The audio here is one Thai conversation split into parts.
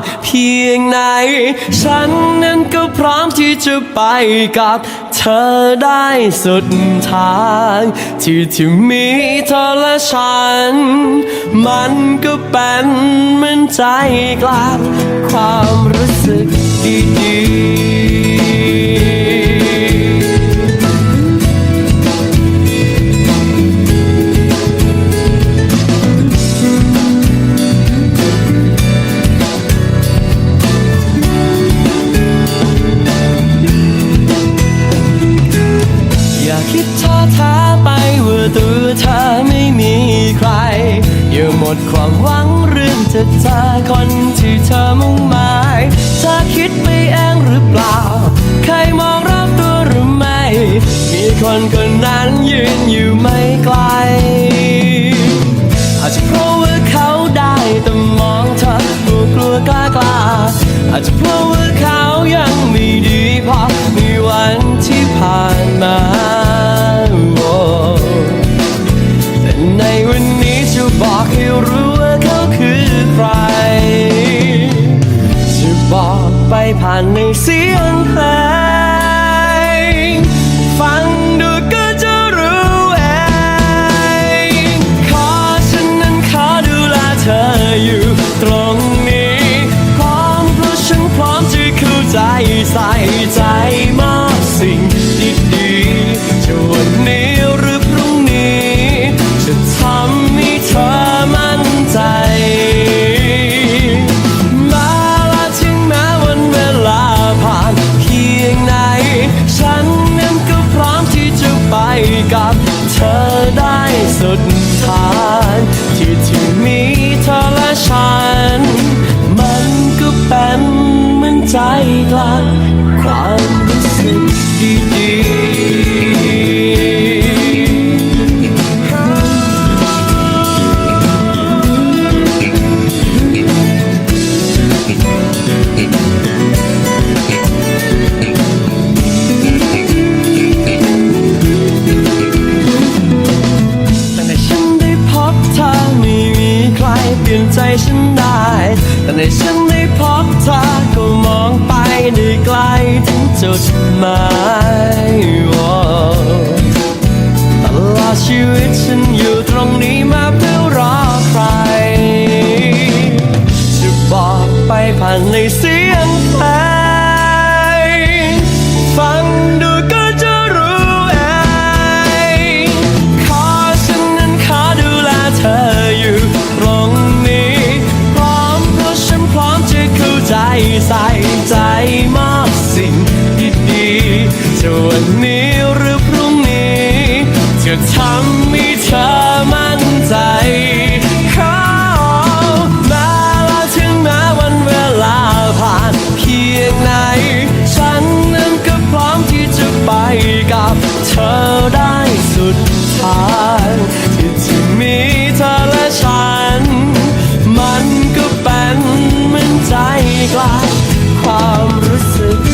านเพียงไหน ฉันนั้นก็พร้อมที่จะไปกับเธอได้สุดทาง ที่ที่มีเธอและฉัน มันก็เป็นเหมือนใจกลางความรู้สึกดีๆ ตัวเธอไม่มีใคร อย่าหมดความหวังเรื่องจะเจอคนที่เธอมุ่งหมายเธอคิดไปเองหรือเปล่า ใครมองรอบตัวหรือไม่ มีคนคนนั้นยืนอยู่ไม่ไกล อาจจะเพราะว่าเขาได้แต่มองเธอกลัวกลัวกล้ากล้าอาจจะเพราะว่าเขายังไม่ดีพอในวันที่ผ่านมา รู้ว่าเขาคือใคร จะบอกไปผ่านในเสียงเพลงฟังดูก็จะรู้เอง ขอฉันนั้นขอดูแลเธออยู่ตรงนี้ พร้อมเพราะฉันพร้อมจะเข้าใจใส่ใจมอบสิ่งดีๆจะวัน ลี่ยนใค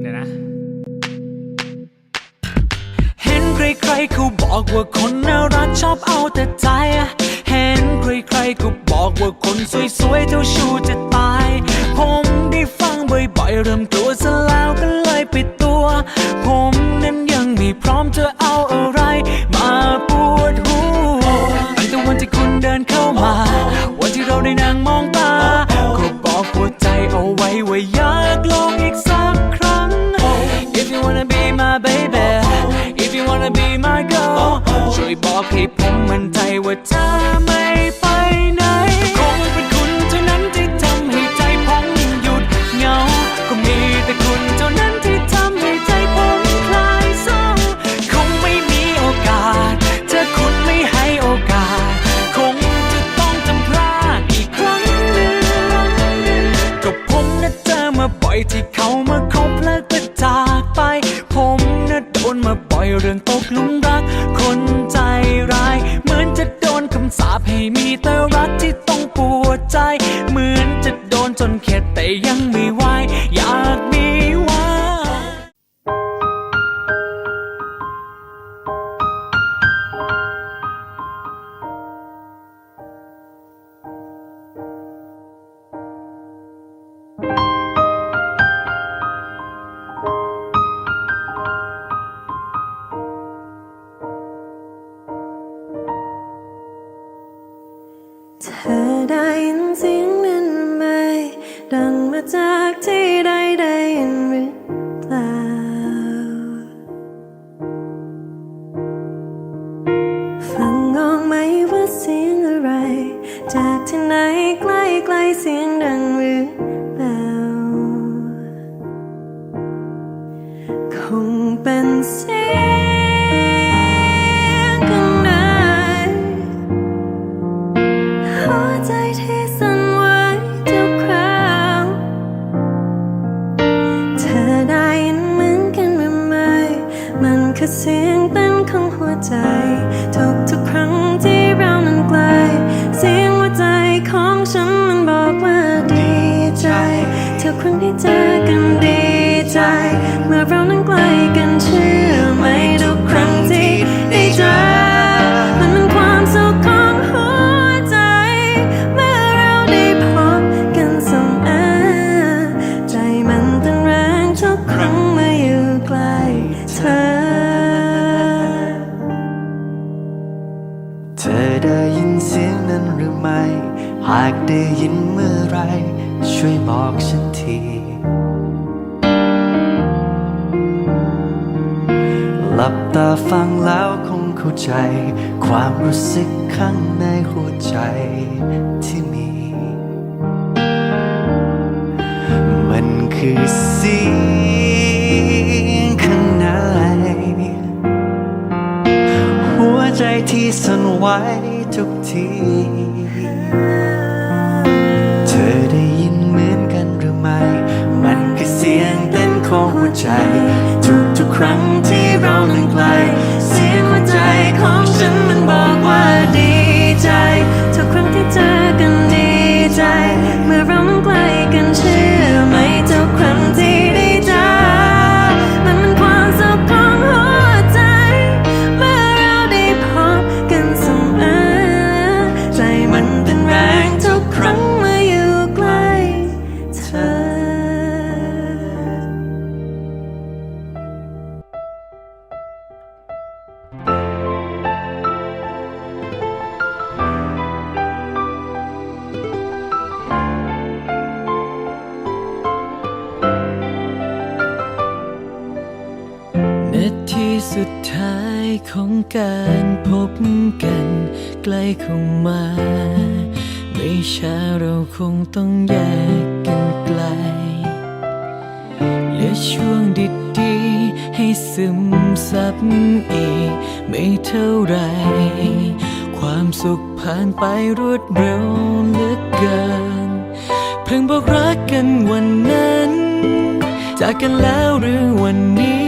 เดี๋วนะ เห็นใครๆเขาบอกว่าคนน่ารักชอบเอาแต่ใจ เห็นใครๆก็บอกว่าคนสวยๆเท่าชูจะตาย ผมได้ฟังบ่อยๆเริ่มกลัวซะแล้วก็เลยปิดตัว ผมนั้นยังไม่พร้อมจะเอาอะไร มาปวดหัวตั้แต่วันที่คุณเดิน เธอไม่ไปไหน คงเป็นคุณเท่านั้นที่ทำให้ใจผมหยุดเงา ก็มีแต่คุณเท่านั้นที่ทำให้ใจผมคลายเศร้คงไม่มีโอกาส เธอคุณไม่ให้โอกาส คงจะต้องทำลาอีกครั้งหนึ่งก็ผมนัเจอมาบ่อยที่เขา ช่วยบอกฉันที หลับตาฟังแล้วคงเข้าใจ ความรู้สึกข้างในหัวใจที่มี มันคือเสียงข้างใน หัวใจที่สั่นไหวทุกที มา ไม่ช้าเราคงต้องแยกกันไกลเหลือช่วงดีๆ ให้ซึมซับอีก ไม่เท่าไร ความสุขผ่านไปรวดเร็วเหลือเกิน เพิ่งบอกรักกันวันนั้น จากกันแล้วหรือวันนี้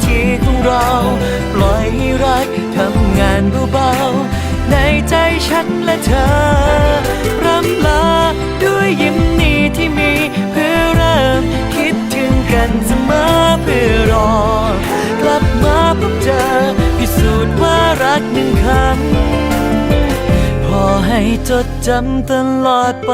ี เรา ปล่อยให้รักทำงานเบาๆ ในใจฉันและเธอรำลาด้วยยิ้มนี้ที่มีเพื่อเริ่มคิดถึงกันเสมอเพื่อรอ กลับมาพบเจอพิสูจน์ว่ารักหนึ่งคำพอให้จดจำตลอดไป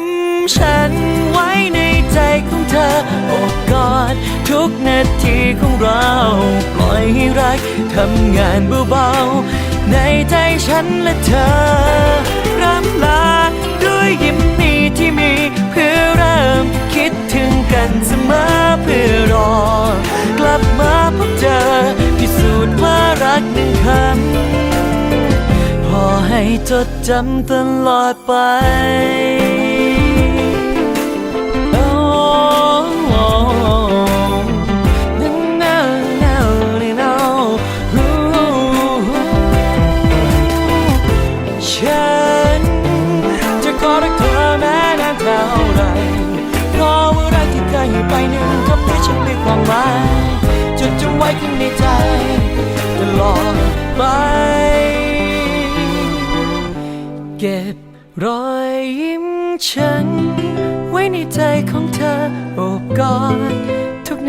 ม กนาทีของเรา ปล่อยให้รักทำงานเบาๆ ในใจฉันและเธอร่ำลาด้วยยิ้มนี้ที่มีเพื่อเริ่มคิดถึงกันเสมอเพื่อรอ กลับมาพบเจอพิสูจน์ว่ารักหนึ่งคำพอให้จดจำตลอดไป